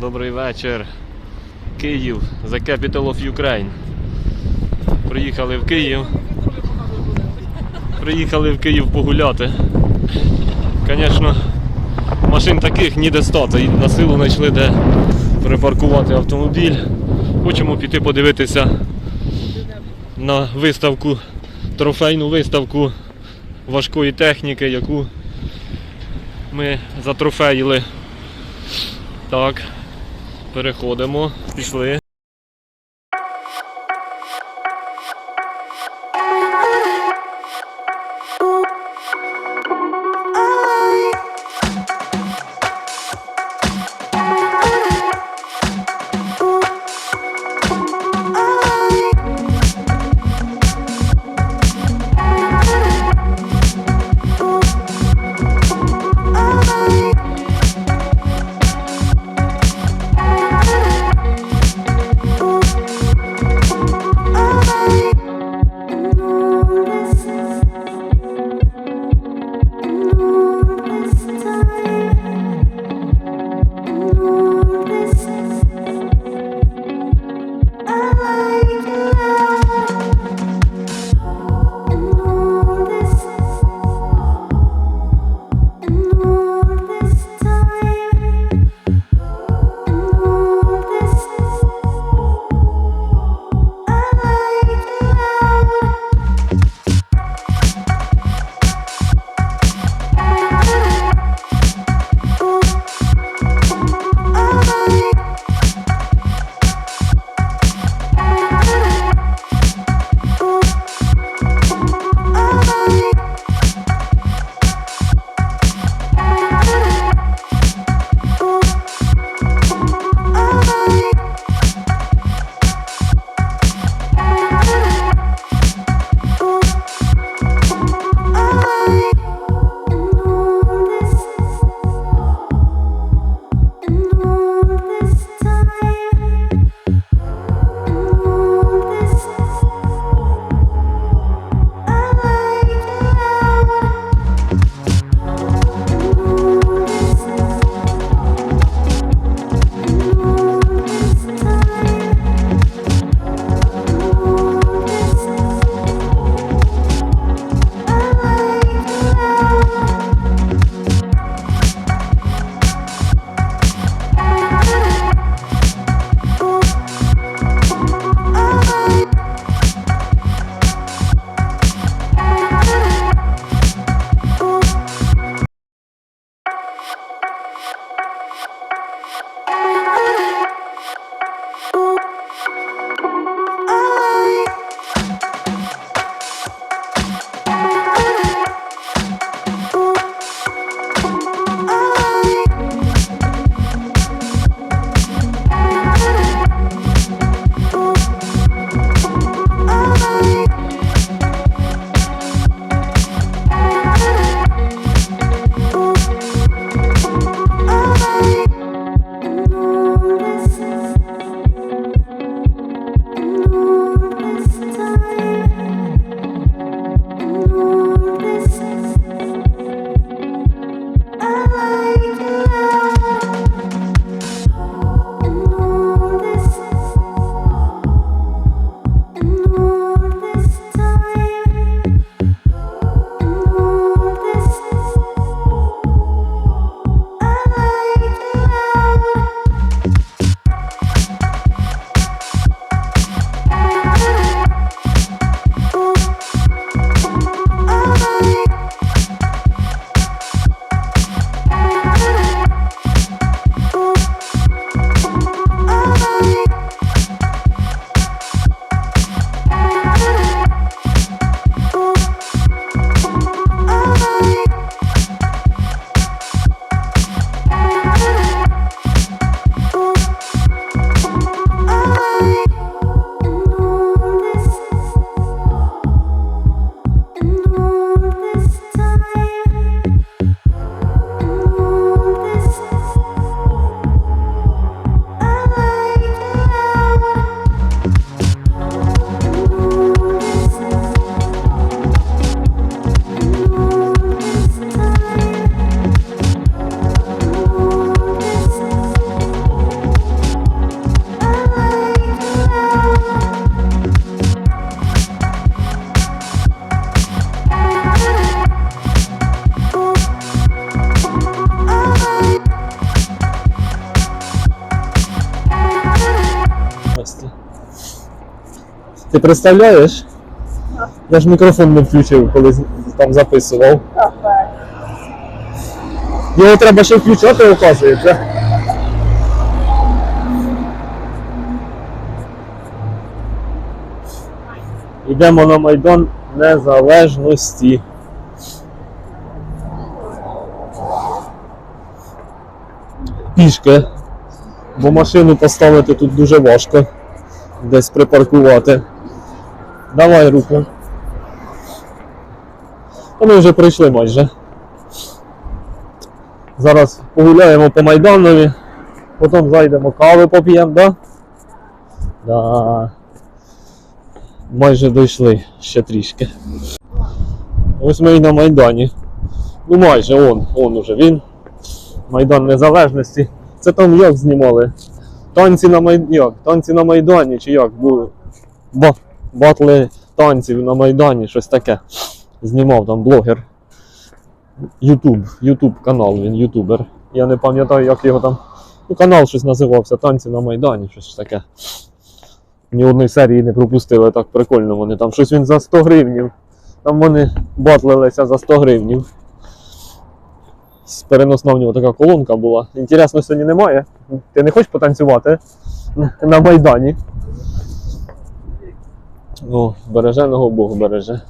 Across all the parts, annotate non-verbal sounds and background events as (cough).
Добрий вечір. Київ, The Capital of Ukraine. Приїхали в Київ. Приїхали в Київ погуляти. Звісно, машин таких ніде стати. І на силу знайшли де припаркувати автомобіль. Хочемо піти подивитися на виставку, трофейну виставку важкої техніки, яку ми затрофеїли. Так, переходимо, пішли. Ти представляєш? Я ж мікрофон не включив, коли там записував. Його треба ще включати, оказується. Йдемо на Майдан Незалежності. Пішки. Бо машину поставити тут дуже важко. Десь припаркувати. Давай руку. Ми вже прийшли майже. Зараз погуляємо по Майданові, потім зайдемо кави поп'ємо, да? Да. Майже дійшли ще трішки. Ось ми і на Майдані. Ну майже он, он уже він. Майдан Незалежності. Це там як знімали? Танці на Майдані. Танці на Майдані чи як були? Ба... Батли танців на Майдані, щось таке. Знімав там блогер. Ютуб, Ютуб канал, він ютубер. Я не пам'ятаю, як його там. Ну, канал щось називався Танці на Майдані, щось таке. Ні одної серії не пропустили, так прикольно вони. Там щось він за 100 гривнів. Там вони батлилися за 100 гривнів. Переносна в нього така колонка була. Інтересно, сьогодні немає. Ти не хочеш потанцювати на Майдані? О, береженого Бог береже.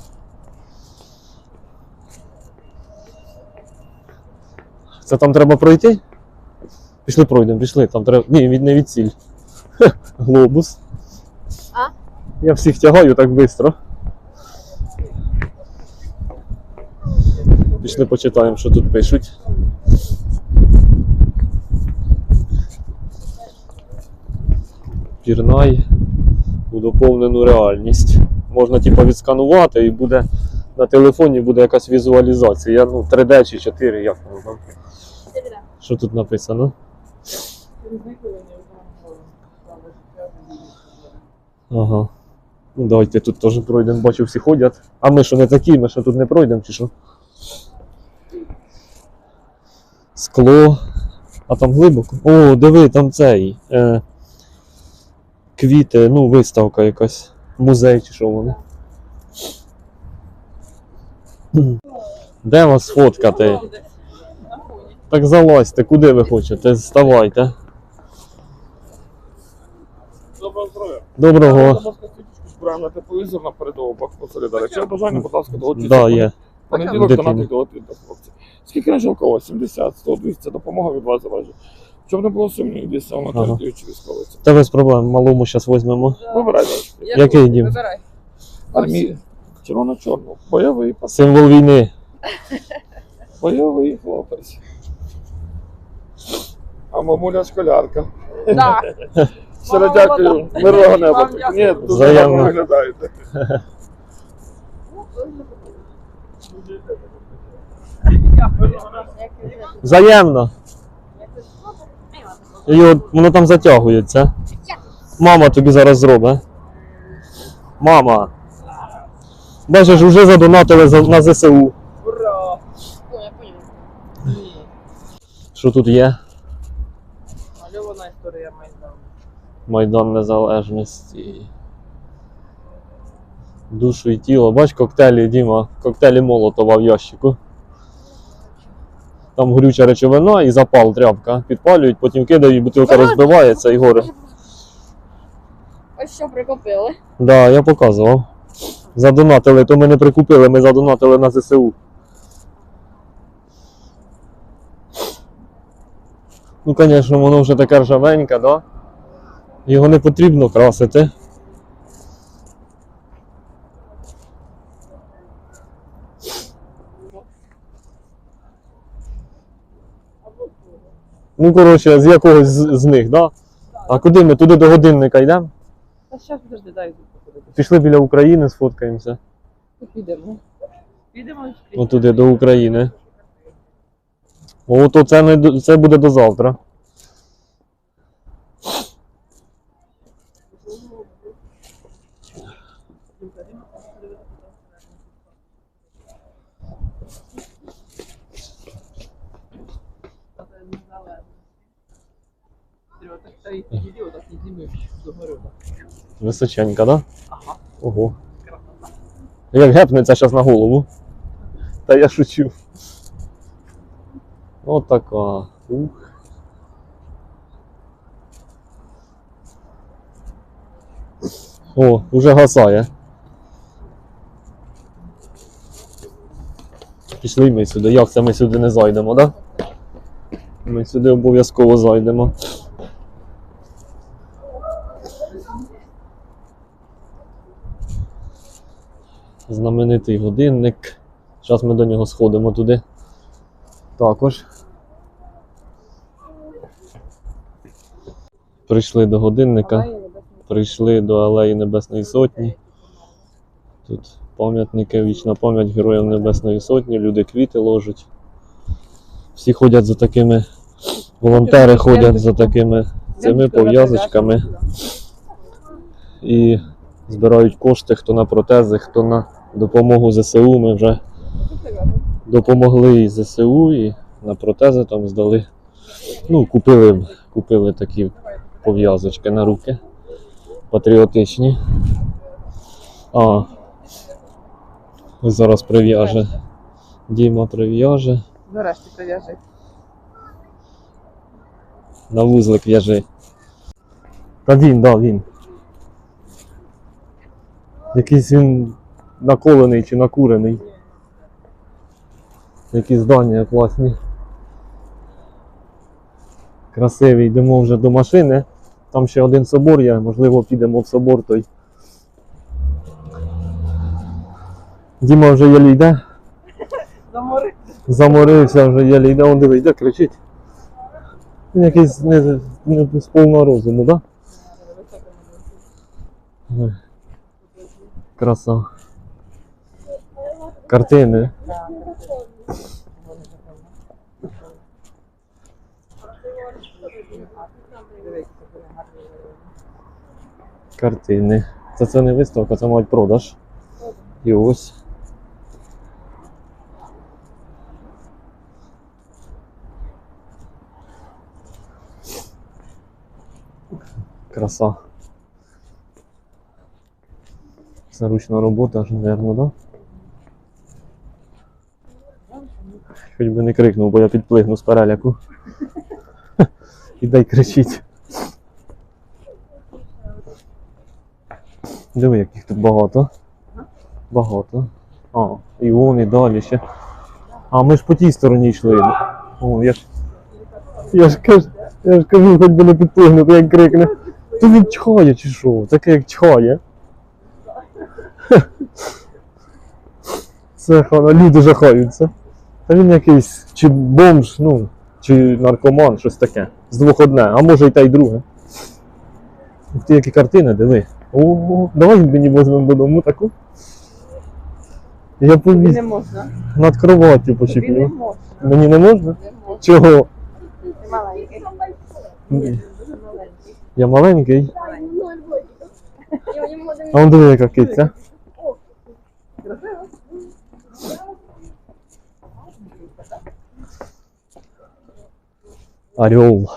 Це там треба пройти? Пішли пройдемо, пішли. Там треба. Ні, від не від ціль. Хе, (laughs) Глобус. А? Я всіх тягаю так швидко. Пішли почитаємо, що тут пишуть. Пірнай у доповнену реальність. Можна типу відсканувати і буде на телефоні буде якась візуалізація. Ну, 3D чи 4, як воно там. Що тут написано? Ага. Ну давайте тут теж пройдемо, бачу, всі ходять. А ми що не такі, ми що тут не пройдемо, чи що? Скло. А там глибоко. О, диви, там цей. Е, квіти, ну, виставка якась. Музей чи що вони. Де вас фоткати? Так залазьте, куди ви хочете? Вставайте. Доброго здоров'я. Доброго. Збираємо на тепловізор на передову бак по солідарі. Якщо бажання, будь ласка, долучіться. Да, є. Понеділок донатить до. Скільки на кого? 70, 100, 200, допомога від вас залежить. Щоб не було сумнівів, десь воно Ага. теж діючі військовий. Та без проблем, малому зараз візьмемо. Вибирайте. Який дім? Вибирай. Армії. Червоно-чорно. Бойовий пас. Символ війни. (laughs) Бойовий хлопець. А мамуля школярка. Да. (laughs) Щиро дякую. Мирного неба. Ні, дуже Взаємно. гарно виглядаєте. Взаємно. Його, воно там затягується. Мама тобі зараз зробить. Мама. Бачиш, вже задонатили на ЗСУ. Ура! Понял. Що тут є? Мальована історія Майдану. Майдан Незалежності. Душу і тіло. Бач коктейлі, Діма, коктейлі Молотова в ящику. Там горюча речовина і запал тряпка. Підпалюють, потім кидають, бутилка розбивається і горе. Ось що прикупили. Да, я показував. Задонатили, то ми не прикупили, ми задонатили на ЗСУ. Ну, звісно, воно вже таке ржавеньке, да? Його не потрібно красити. Ну, коротше, з якогось з, з них, да? А куди ми? Туди до годинника йдемо? Та зараз подожди, дай походити. Пішли біля України, сфоткаємося. Підемо. Підемо туди до України. Ото це, не, до- це буде до завтра. Та й отак не зніми догори. Височенька, да? Ага. Ого. Як гепнеться зараз на голову. Та я шучу. Отака. Ух. О, уже гасає. Пішли ми сюди. Як це ми сюди не зайдемо, так? Да? Ми сюди обов'язково зайдемо. Знаменитий годинник. Зараз ми до нього сходимо туди. Також. Прийшли до годинника, прийшли до Алеї Небесної Сотні. Тут пам'ятники, вічна пам'ять Героям Небесної Сотні, люди квіти ложать. Всі ходять за такими, волонтери ходять за такими цими пов'язочками і збирають кошти, хто на протези, хто на допомогу ЗСУ. Ми вже допомогли і ЗСУ, і на протези там здали. Ну, купили, купили такі пов'язочки на руки. Патріотичні. А. Зараз прив'яже. Діма прив'яже. Нарешті прив'яжи. На вузлик в'яжи. Та він, да, він. Якийсь він наколений чи накурений. Які здання класні. Красиві. Йдемо вже до машини. Там ще один собор є, можливо, підемо в собор той. Діма вже єлі йде. Замори. Заморився вже єлі йде, он диви, йде, кричить. Він якийсь не, не з повного розуму, так? Да? Краса. Картини. Картини. Це це не виставка, це мабуть продаж. І ось. Краса. Це ручна робота, мабуть, да? Хоч би не крикнув, бо я підплигну з переляку. (laughs) І дай кричить. Диви, яких тут багато. Багато. А, і вон, і далі ще. А ми ж по тій стороні йшли. О, я ж. Я ж кажу, я ж кажу, хоч би не підплигнути, як крикне. То він чхає чи що? Таке як чхає. (laughs) Це хана, люди жахаються. Та він якийсь чи бомж, ну, чи наркоман, щось таке. З двох одне, а може і те, й друге. Ух ти, які картини, диви. О, давай мені візьмемо додому таку. Я повіз не можна. над кроваттю Тобі не почеплю. можна. Мені не можна? Не можна. Чого? Ти маленький. Ні. Я маленький. А он диви, яка киця. Орел.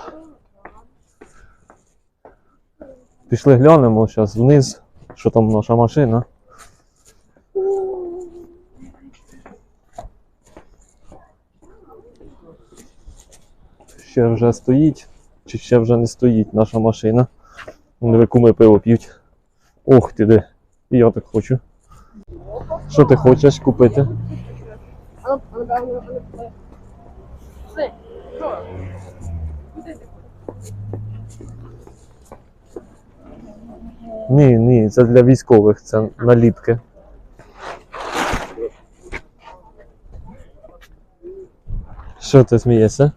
Пішли глянемо зараз вниз, що там наша машина. Ще вже стоїть, чи ще вже не стоїть наша машина. Вони куми пиво п'ють. Ох ти де. І я так хочу. Що ти хочеш купити? Ні, ні, це для військових, це наліпки. Що ти смієшся?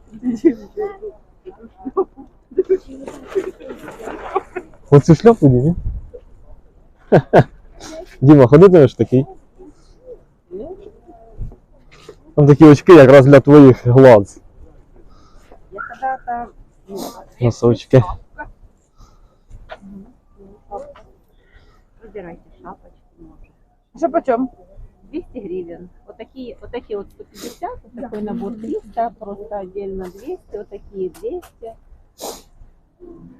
Оцю шляпу Дімі? Діма, ходи ж такий. Там такі очки якраз для твоїх глаз. Я когда-то... Носочки. Выбирайте шапочку, может. Що по чому? 200 гривен. Вот такие, вот такие вот 150, вот такой набор 300, просто отдельно 200, вот такие 200.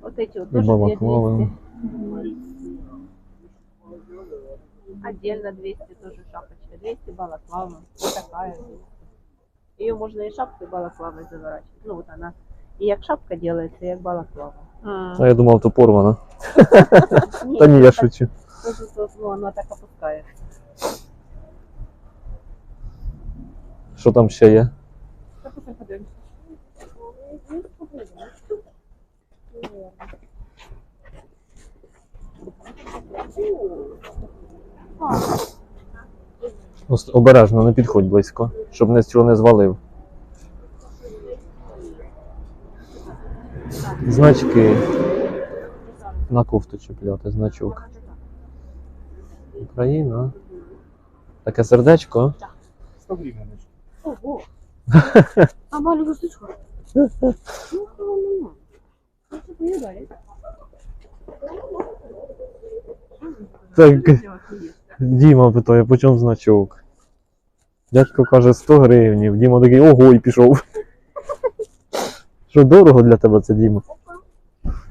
Вот эти вот тоже две балаклава. 200. Отдельно 200 тоже шапочка. 200 балаклава. Вот такая. Ее можно и шапкой балаклавой заворачивать. Ну вот она. И як шапка делается, як балаклава. А я думав, то порвано. (laughs) Та ні, я шучу. тут, ну, она так опускается. Що там ще є? Обережно, не підходь близько, щоб нічого не звалив. Значки. На кофту чіпляти, значок. Україна. Таке сердечко. 100 гривень. Ого. (laughs) А. Что поедали? Так, Діма питає, по чому значок? Дядько каже 100 гривнів. Діма такий, ого, і пішов. Що дорого для тебе це, Діма?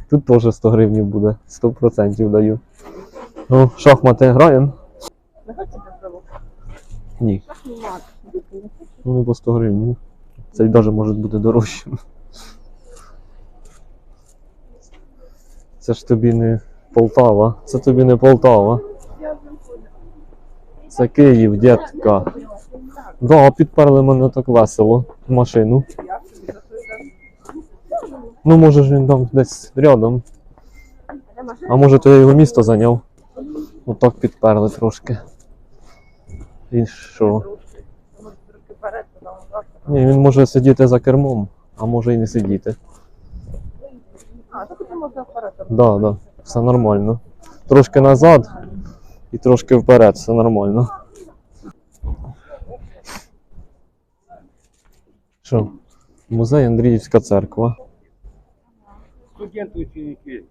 Тут теж 100 гривнів буде, 100% даю. Ну, шахмати граємо? Ні. Ну, по 100 гривень. Це й навіть може бути дорожчим. Це ж тобі не Полтава. Це тобі не Полтава. Це Київ, дітка. Да, підперли мене так весело в машину. Я собі за свою Ну, може ж він там десь рядом. А може то я його місто зайняв. Отак підперли трошки. І що? Ні, він може сидіти за кермом, а може і не сидіти. А, то потім можна вперед. Да, да, все нормально. Трошки назад і трошки вперед, все нормально. Що? Музей Андріївська церква. Студенти ученики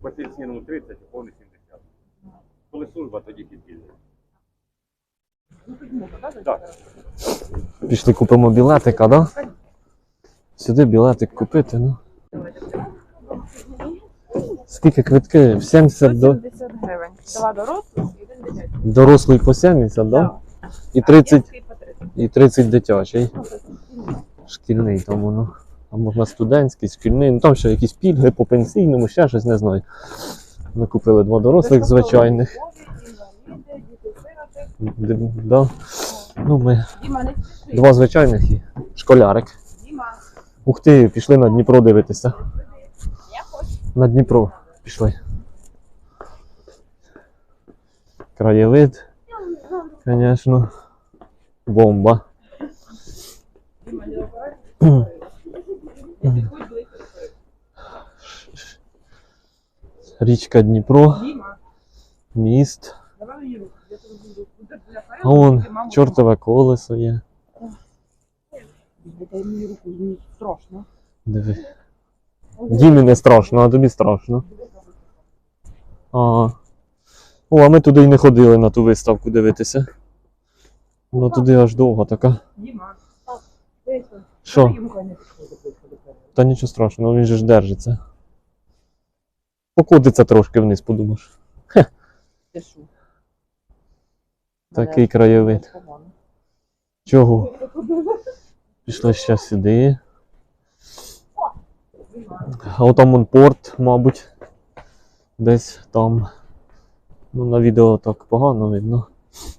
по пенсійному 30, а повний 70. Коли служба, тоді підпільна. Так. Пішли купимо білетика, да? Сюди білетик купити, ну. Скільки квитки? 70 до 170 гривень. Два дорослих і один дитячий. дорослий по 70, да? І 30, по 30. і 30 дитячий. Шкільний там воно. А можна студентський, шкільний, ну там ще якісь пільги по пенсійному, ще щось не знаю. Ми купили два дорослих звичайних. Да. Ну, ми два звичайних і школярик. Ух ти, пішли на Дніпро дивитися. На Дніпро пішли. Краєвид, звісно. Бомба. (clears throat) Річка Дніпро, міст. давай руку. Я А вон чортове колесо є. Диви. Дімі не страшно, а тобі страшно. Ага. О, а ми туди й не ходили на ту виставку дивитися. Ну туди аж довго така. Діма, Що? Та нічого страшного, він же ж держиться. Покотиться трошки вниз, подумаєш. Такий краєвид. Чого? (laughs) Пішли ще сюди. А отам вон порт, мабуть. Десь там. Ну, на відео так погано видно,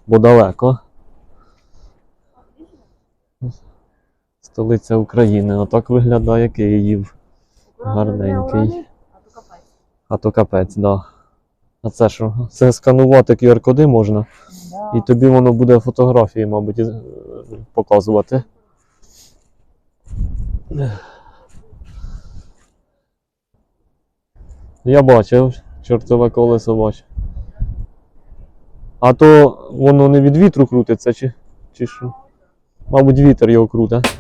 бо далеко. Столиця України. Отак виглядає Київ. Гарненький. А то капець, так. Да. А це що? Це сканувати QR-коди можна. І тобі воно буде фотографії, мабуть, показувати. Я бачив, чортове колесо бачив. А то воно не від вітру крутиться, чи, чи що? Мабуть, вітер його крутить.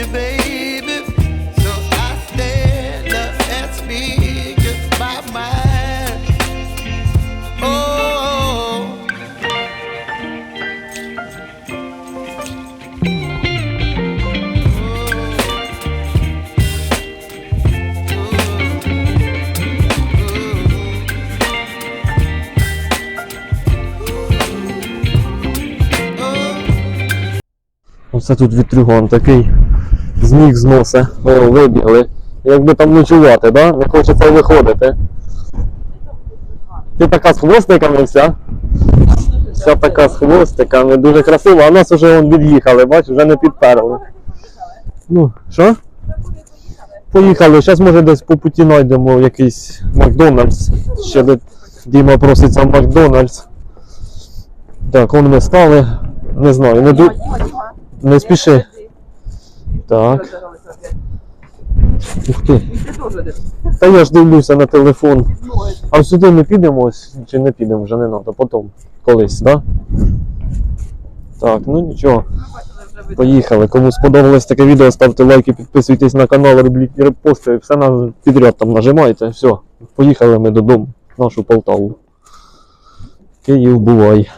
you, baby. So I stand up and speak just my mind. Oh. Оце тут вітрюган такий. Зніг зносе. О, вибігли. Якби там ночувати, да? Не хочеться виходити. Ти така з хвостиками вся. Вся така з хвостиками, дуже красива, а нас вже вон від'їхали, бач, вже не підперли. Ну, що? Поїхали, зараз може десь по путі знайдемо якийсь Макдональдс. Ще де Діма проситься в Макдональдс. Так, вон ми стали. Не знаю, не, ду... не спіши. Так, ух ти. Та я ж дивлюся на телефон. А сюди не підемо ось, чи не підемо, вже не треба, потім. Колись, так? Да? Так, ну нічого. Поїхали. Кому сподобалось таке відео, ставте лайки, підписуйтесь на канал, робіть репости, все на підряд там нажимайте. Все, поїхали ми додому, в нашу Полтаву. Київ бувай.